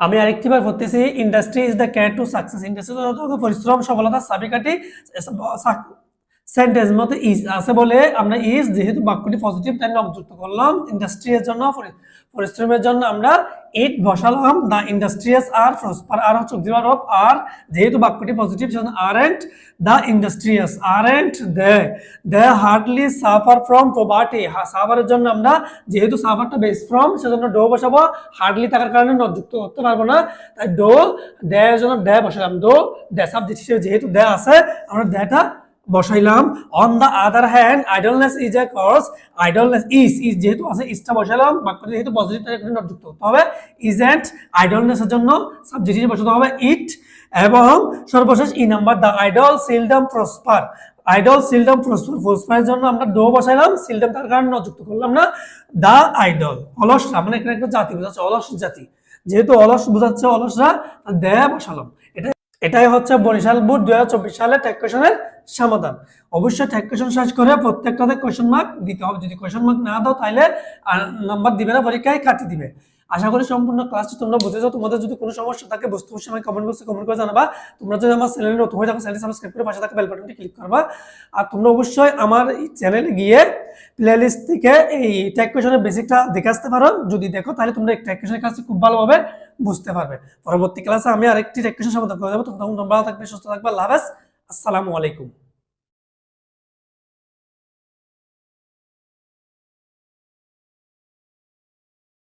আমি আরেকটি বার পড়তেছি industry is the key to success industry পরিশ্রম সফলতা চাবিকাঠি সেন্টেন্স মতো ইজ আছে বলে আমরা ইজ যেহেতু বাক্যটি পজিটিভ তাই নক যুক্ত করলাম। ইন্ডাস্ট্রিয়ার জন্য পরি- পরিশ্রমের জন্য আমরা ইট বসালাম। The industrious are prosper are হচ্ছে অক্সিলার অফ আর যেহেতু বাক্যটি পজিটিভ সেজন্য are and the industrious are and they they hardly suffer from poverty সাফারের জন্য আমরা যেহেতু সাফারটা বেস ফ্রম সেজন্য ডো বসাবো। হার্ডলি থাকার কারণে যুক্ত করতে পারব না। তাই ডো দেয়ের জন্য দে বসালাম। ডো দে সাবজেক্ট হিসেবে যেহেতু দে আছে, আমরা দেটা বসাইলাম। On the other hand idleness is a cause idleness is is যেহেতু আছে ইজটা বসালাম বাক্যটা যেহেতু পজিটিভ এখানে যুক্ত করতে হবে। ইজ অ্যান্ড আইডলনেসের জন্য সাবজেক্ট হিসেবে বসাতে হবে। ইট এবং সর্বশেষ ই number the idle seldom prosper idle seldom prosper প্রসপারের জন্য আমরা ডো বসাইলাম। সিলডম তার কারণে যুক্ত করলাম না। দ্য আইডল অলসরা মানে এখানে একটা জাতি বোঝাচ্ছে, অলস জাতি। যেহেতু অলস বোঝাচ্ছে অলসরা দে বসালাম। এটা এটাই হচ্ছে বরিশাল বোর্ড দুই হাজার চব্বিশ সালে ট্যাগ কোয়েশনের সমাধান। অবশ্যই ট্যাগ কোয়েশন শেষ করে প্রত্যেকটাতে কোয়েশন মার্ক দিতে হবে। যদি কোয়েশন মার্ক না দাও তাহলে নাম্বার দিবে না, পরীক্ষায় কাটিয়ে দিবে। আশা করি সম্পূর্ণ ক্লাসটি তোমরা বুঝেছ তোমাদের যদি কোনো সমস্যা থাকে বুঝতে অবশ্যই আমাকে কমেন্ট বক্সে কমেন্ট করে জানাবা। তোমরা যদি আমার চ্যানেলে নতুন হয়ে থাকো চ্যানেল সাবস্ক্রাইব করে পাশে থাকা বেল বাটনটি ক্লিক করবা। আর তোমরা অবশ্যই আমার চ্যানেলে গিয়ে প্লেলিস্ট থেকে এই ট্যাগ কোয়েশনের বেসিকটা দেখে আসতে পারো। যদি দেখো, তাহলে তোমরা ট্যাগ কোয়েশনের কাজটি খুব ভালোভাবে বুঝতে পারবে। পরবর্তী ক্লাসে আমি আরেকটি ট্যাগ কোয়েশন সমাধান করে দেবো। তখন তোমরা ভালো থাকবে, সুস্থ থাকবে। হাফেজ। আসসালামু আলাইকুম।